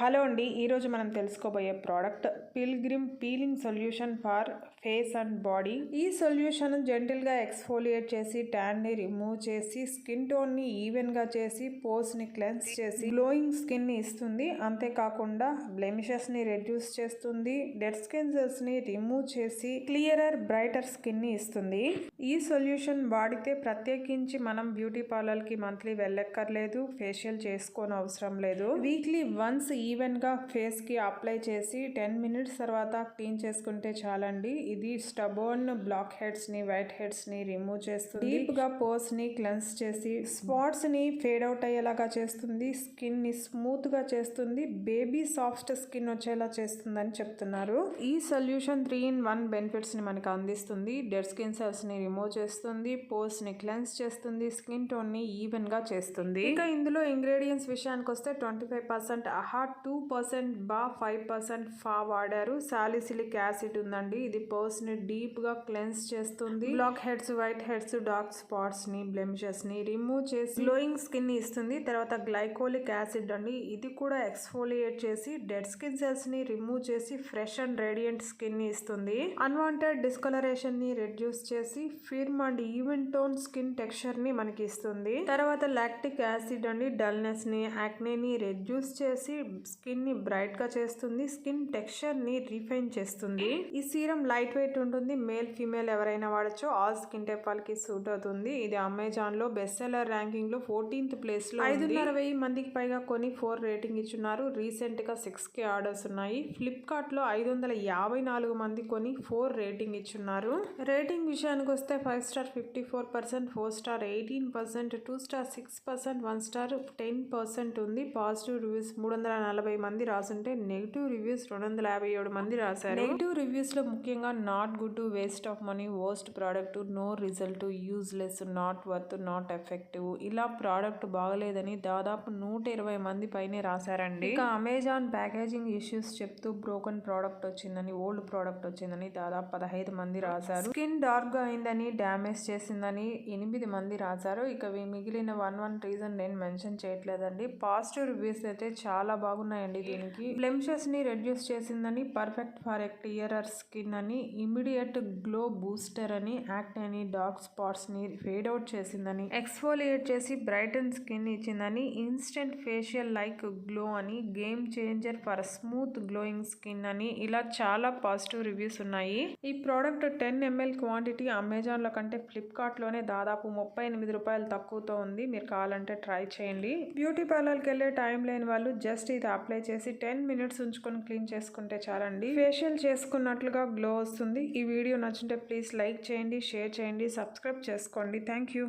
Hello అండి ఈరోజు మనం తెలుసుకోబోయే product Pilgrim peeling solution for face and body. ఈ సొల్యూషన్ జెంటిల్గా ఎక్స్ఫోలియేట్ చేసి ట్యాన్ని రిమూవ్ చేసి స్కిన్ టోన్ని ఈవెన్గా చేసి పోస్ని క్లెన్స్ చేసి గ్లోయింగ్ స్కిన్ని ఇస్తుంది. అంతేకాకుండా బ్లెమిషెస్ని రెడ్యూస్ చేస్తుంది డెడ్ స్కిన్ సెల్స్ని రిమూవ్ చేసి క్లియరర్ బ్రైటర్ స్కిన్ని ఇస్తుంది. ఈ సొల్యూషన్ వాడితే ప్రత్యేకించి మనం బ్యూటీ పార్లర్కి మంత్లీ వెళ్ళక్కర్లేదు ఫేషియల్ చేసుకోని అవసరం లేదు. వీక్లీ వన్స్ ఈవెన్గా ఫేస్కి అప్లై చేసి టెన్ మినిట్స్ తర్వాత క్లీన్ చేసుకుంటే చాలండి. ఇది స్టబోన్ బ్లాక్ హెడ్స్ని వైట్ హెడ్స్ని రిమూవ్ చేస్తుంది. డీప్గా పోస్ని క్లెన్స్ చేసి స్పాట్స్ని ఫేడ్ అవుట్ అయ్యేలాగా చేస్తుంది. స్కిన్ని స్మూత్గా చేస్తుంది. బేబీ సాఫ్ట్ స్కిన్ వచ్చేలా చేస్తుందని చెప్తున్నారు. ఈ సొల్యూషన్ త్రీ ఇన్ వన్ బెనిఫిట్స్ని మనకు అందిస్తుంది. డెడ్ స్కిన్ సెల్స్ని రిమూవ్ చేస్తుంది. పోస్ని క్లెన్స్ చేస్తుంది. స్కిన్ టోన్ని ఈవెన్గా చేస్తుంది. ఇంకా ఇందులో ఇంగ్రీడియంట్స్ విషయానికి వస్తే twenty five percent AHA two percent BHA five percent PHA వాడారు. సాలిసిలిక్ యాసిడ్ ఉందండి. ఇది పర్స్ని డీప్గా క్లెన్స్ చేస్తుంది. Blackheads whiteheads dark స్పాట్స్ని బ్లెమిషెస్ని రిమూవ్ చేసి గ్లోయింగ్ స్కిన్ని ఇస్తుంది. తర్వాత గ్లైకోలిక్ యాసిడ్ అండి. ఇది కూడా ఎక్స్ఫోలియేట్ చేసి డెడ్ స్కిన్ సెల్స్ని రిమూవ్ చేసి ఫ్రెష్ అండ్ రేడియంట్ స్కిన్ని ఇస్తుంది. అన్వాంటెడ్ డిస్కలరేషన్ని రెడ్యూస్ చేసి firm and even tone skin టెక్స్చర్ని మనకి ఇస్తుంది. తర్వాత లాక్టిక్ యాసిడ్ అండి. డల్నెస్ని యాక్నే ని రెడ్యూస్ చేసి స్కిన్ని బ్రైట్గా చేస్తుంది. స్కిన్ టెక్స్చర్ని రిఫైన్ చేస్తుంది. ఈ సీరం లైట్ వెయిట్ ఉంటుంది. మేల్ ఫీమేల్ ఎవరైనా వాడచ్చు. ఆల్ స్కిన్ టైప్ వాళ్ళకి సూట్ అవుతుంది. ఇది అమెజాన్లో బెస్ట్ సెల్లర్ ర్యాంకింగ్లో ఫోర్టీన్త్ ప్లేస్లో ఐదున్నర వెయ్యి మందికి పైగా కొని ఫోర్ రేటింగ్ ఇచ్చున్నారు. రీసెంట్గా సిక్స్ కే ఆర్డర్స్ ఉన్నాయి ఫ్లిప్కార్ట్లో ఐదు వందల యాభై నాలుగు మంది కొని ఫోర్ రేటింగ్ ఇచ్చున్నారు. రేటింగ్ విషయానికి వస్తే five star fifty four percent four star eighteen percent two star six percent one star ten percent ఉంది. పాజిటివ్ రివ్యూస్ మూడు వందల నలభై మంది రాసుంటే నెగిటివ్ రివ్యూస్ రెండు వందల యాభై ఏడు మంది రాశారు. నెగిటివ్ రివ్యూస్లో ముఖ్యంగా not good waste of money worst product no result useless not worth not effective. ఇలా ప్రోడక్ట్ బాగలేదని దాదాపు నూట ఇరవై మంది పైనే రాశారండి. ఇక అమెజాన్ ప్యాకేజింగ్ ఇష్యూస్ చెప్తూ బ్రోకన్ ప్రోడక్ట్ వచ్చిందని ఓల్డ్ ప్రోడక్ట్ వచ్చిందని దాదాపు పదహైదు మంది రాశారు. స్కిన్ డార్క్గా అయిందని డ్యామేజ్ చేసిందని ఎనిమిది మంది రాశారు. ఇక మిగిలిన వన్ వన్ రీజన్ నేను మెన్షన్ చేయట్లేదండి. పాజిటివ్ రివ్యూస్ అయితే చాలా బాగున్నాయండి దీనికి. బ్లెమిషెస్ని రెడ్యూస్ చేసిందని perfect for a clearer skin అని ఇమీడియట్ గ్లో బూస్టర్ అని యాక్ట్ అని డార్క్ స్పాట్స్ని ఫేడ్ అవుట్ చేసిందని ఎక్స్ఫోలియేట్ చేసి బ్రైటన్ స్కిన్ ఇచ్చిందని ఇన్స్టెంట్ ఫేషియల్ లైక్ గ్లో అని game changer for smooth glowing skin అని ఇలా చాలా పాజిటివ్ రివ్యూస్ ఉన్నాయి. ఈ ప్రోడక్ట్ టెన్ ఎంఎల్ క్వాంటిటీ అమెజాన్లో కంటే ఫ్లిప్కార్ట్లోనే దాదాపు ముప్పై ఎనిమిది రూపాయలు తక్కువతో ఉంది. మీరు కావాలంటే ట్రై చేయండి. బ్యూటీ పార్లర్కి వెళ్ళే టైం లేని వాళ్ళు జస్ట్ ఇది అప్లై చేసి టెన్ మినిట్స్ ఉంచుకొని క్లీన్ చేసుకుంటే చాలండి. ఫేషియల్ చేసుకున్నట్లుగా గ్లో వస్తుంది. ఈ వీడియో నచ్చింటే ప్లీజ్ లైక్ చేయండి షేర్ చేయండి సబ్స్క్రైబ్ చేసుకోండి. Thank you